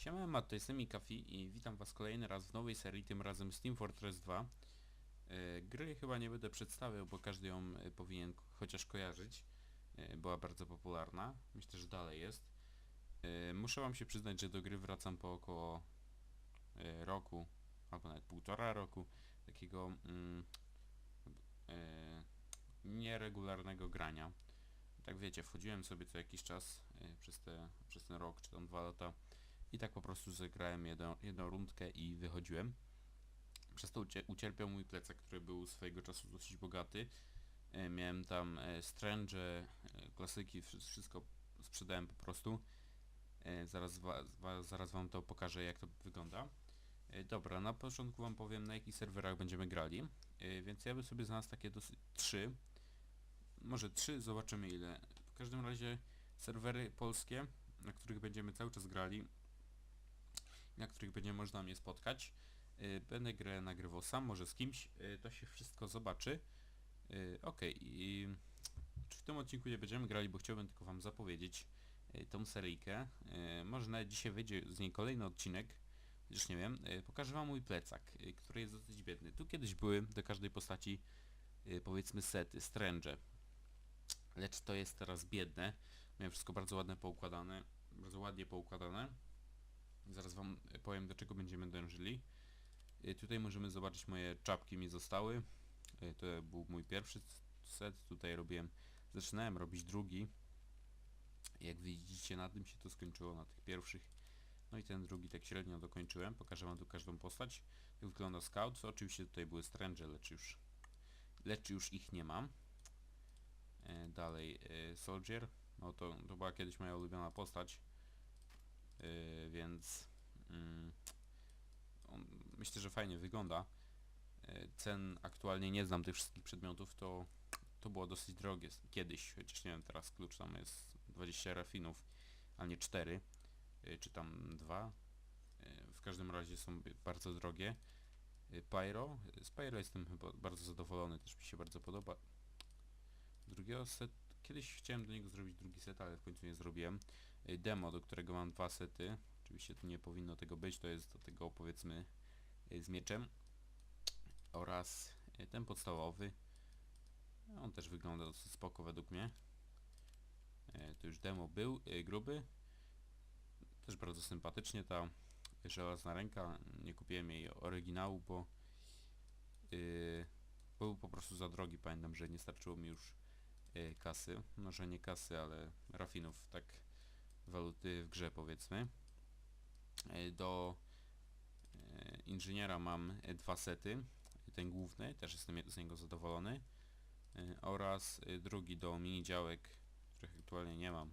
Siema, Matt, to jestem Kafi i witam was kolejny raz w nowej serii, tym razem z Team Fortress 2. E, Gry chyba nie będę przedstawiał, bo każdy ją e, powinien chociaż kojarzyć. E, Była bardzo popularna, myślę, że dalej jest. Muszę wam się przyznać, że do gry wracam po około roku, albo nawet półtora roku, takiego mm, nieregularnego grania. Tak wiecie, wchodziłem sobie co jakiś czas przez, te, przez ten rok czy tam dwa lata i tak po prostu zagrałem jedną, jedną rundkę i wychodziłem. Przez to ucie, ucierpiał mój plecak, który był swojego czasu dosyć bogaty. E, miałem tam e, Strange, e, klasyki, wszy- wszystko sprzedałem po prostu. Zaraz, wa, zaraz wam to pokażę jak to wygląda. Dobra, na początku wam powiem na jakich serwerach będziemy grali. Więc ja bym sobie znalazł takie dosyć trzy. Może trzy, zobaczymy ile. W każdym razie serwery polskie, na których będziemy cały czas grali, na których będzie można mnie spotkać. Y, Będę grę nagrywał sam, może z kimś, y, to się wszystko zobaczy. Y, Okej, i w tym odcinku nie będziemy grali, bo chciałbym tylko wam zapowiedzieć tą seryjkę. Może nawet dzisiaj wyjdzie z niej kolejny odcinek, chociaż nie wiem. Pokażę wam mój plecak, który jest dosyć biedny. Tu kiedyś były do każdej postaci powiedzmy sety, stręże. Lecz to jest teraz biedne. Miałem wszystko bardzo ładne poukładane, bardzo ładnie poukładane. Zaraz wam e, powiem do czego będziemy dążyli. Y, Tutaj możemy zobaczyć moje czapki mi zostały. Y, To był mój pierwszy set. Tutaj robiłem, zaczynałem robić drugi. Jak widzicie na tym się to skończyło, na tych pierwszych. No i ten drugi tak średnio dokończyłem. Pokażę wam tu każdą postać. Jak wygląda scout. Oczywiście tutaj były stręże, lecz już, lecz już ich nie mam. E, Dalej e, Soldier. No to, to była kiedyś moja ulubiona postać. Yy, więc mm, myślę, że fajnie wygląda. Yy, cen aktualnie nie znam tych wszystkich przedmiotów, to, to było dosyć drogie kiedyś, chociaż nie wiem, teraz klucz tam jest 20 rafinów, a nie 4, yy, czy tam 2. Yy, w każdym razie są bardzo drogie. Pyro, z Pyro jestem chyba bardzo zadowolony, też mi się bardzo podoba. Drugiego set, kiedyś chciałem do niego zrobić drugi set, ale w końcu nie zrobiłem y, demo, do którego mam dwa sety. Oczywiście tu nie powinno tego być, to jest do tego powiedzmy y, z mieczem. Oraz y, ten podstawowy. On też wygląda dosyć spoko według mnie. To już demo był, gruby. Też bardzo sympatycznie ta żelazna ręka. Nie kupiłem jej oryginału, bo y, był po prostu za drogi. Pamiętam, że nie starczyło mi już kasy. Może nie kasy, ale rafinów, tak waluty w grze powiedzmy. E, Do e, inżyniera mam dwa sety. Ten główny, też jestem je- z niego zadowolony. Oraz drugi do mini działek, których aktualnie nie mam.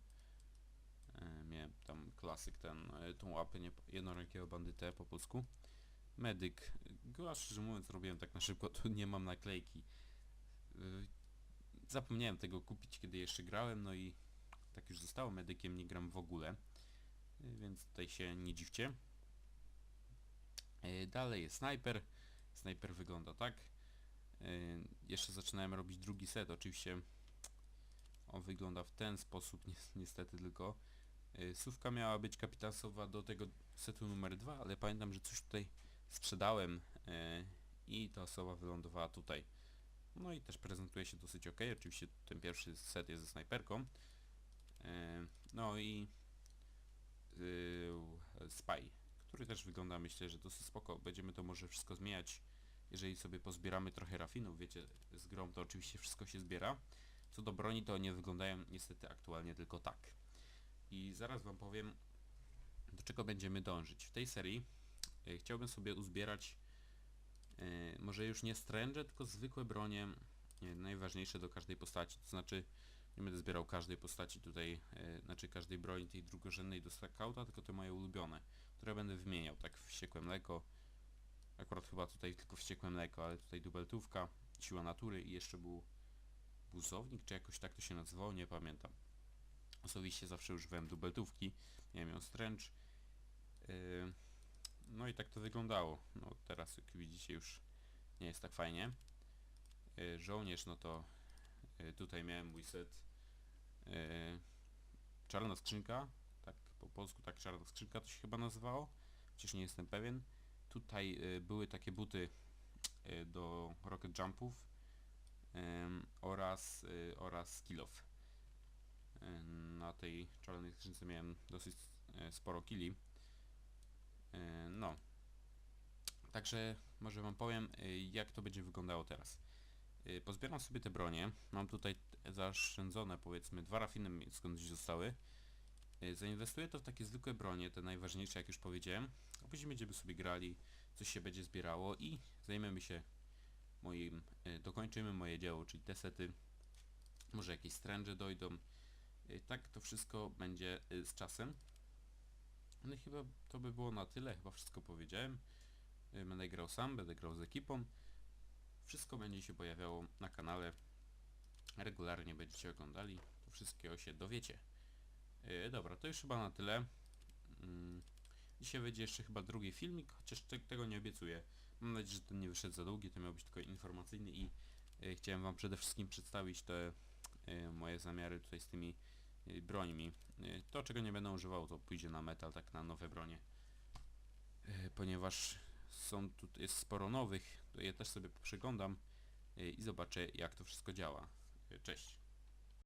Miałem tam klasyk ten, tą łapę jednorękiego bandytę po polsku. Medyk. Go szczerze mówiąc robiłem tak na szybko, tu nie mam naklejki. Zapomniałem tego kupić, kiedy jeszcze grałem, no i tak już zostało, medykiem nie gram w ogóle, y, więc tutaj się nie dziwcie. Y, Dalej jest snajper. Snajper wygląda tak. Y, Jeszcze zaczynałem robić drugi set, oczywiście on wygląda w ten sposób, ni- niestety tylko. Sówka miała być kapitasowa do tego setu numer 2, ale pamiętam, że coś tutaj sprzedałem i ta osoba wylądowała tutaj. No i też prezentuje się dosyć ok. Oczywiście ten pierwszy set jest ze snajperką. E, No i yy, Spy, który też wygląda myślę, że dosyć spoko. Będziemy to może wszystko zmieniać, jeżeli sobie pozbieramy trochę rafinów. Wiecie, z grą to oczywiście wszystko się zbiera. Co do broni to nie wyglądają niestety aktualnie tylko tak. I zaraz wam powiem, do czego będziemy dążyć. W tej serii e, chciałbym sobie uzbierać może już nie stręże, tylko zwykłe bronie e, najważniejsze do każdej postaci. To znaczy nie będę zbierał każdej postaci tutaj, e, znaczy każdej broni tej drugorzędnej do skauta, tylko te moje ulubione, które będę wymieniał, tak wściekłe mleko, akurat chyba tutaj tylko wściekłe mleko, ale tutaj dubeltówka, siła natury i jeszcze był buzownik, czy jakoś tak to się nazywało, nie pamiętam. Osobiście zawsze używałem dubeltówki, miałem ją stręcz, e, no i tak to wyglądało, no teraz jak widzicie już nie jest tak fajnie. E, Żołnierz, no to e, tutaj miałem mój set e, czarna skrzynka, tak po polsku tak czarna skrzynka to się chyba nazywało, chociaż nie jestem pewien. Tutaj były takie buty do rocket jumpów oraz, oraz kill off. Na tej czarnej skrzynce miałem dosyć sporo killi. Y, No. Także może wam powiem y, jak to będzie wyglądało teraz. Y, Pozbieram sobie te bronie. Mam tutaj zaoszczędzone powiedzmy dwa rafiny skądś zostały. Zainwestuję to w takie zwykłe bronie, te najważniejsze jak już powiedziałem. A później będziemy sobie grali, coś się będzie zbierało i zajmiemy się moim, dokończymy moje dzieło, czyli te sety. Może jakieś stręże dojdą. Tak to wszystko będzie z czasem. No i chyba to by było na tyle, chyba wszystko powiedziałem. Będę grał sam, będę grał z ekipą. Wszystko będzie się pojawiało na kanale. Regularnie będziecie oglądali. To wszystkiego się dowiecie. Yy, dobra, to już chyba na tyle. Mm, dzisiaj będzie jeszcze chyba drugi filmik, chociaż te, tego nie obiecuję. Mam nadzieję, że ten nie wyszedł za długi, to miał być tylko informacyjny i yy, chciałem wam przede wszystkim przedstawić te yy, moje zamiary tutaj z tymi brońmi. Yy, to czego nie będę używał to pójdzie na metal, tak na nowe bronie. Yy, ponieważ są tu jest sporo nowych, to je też sobie przeglądam i zobaczę jak to wszystko działa. Cześć.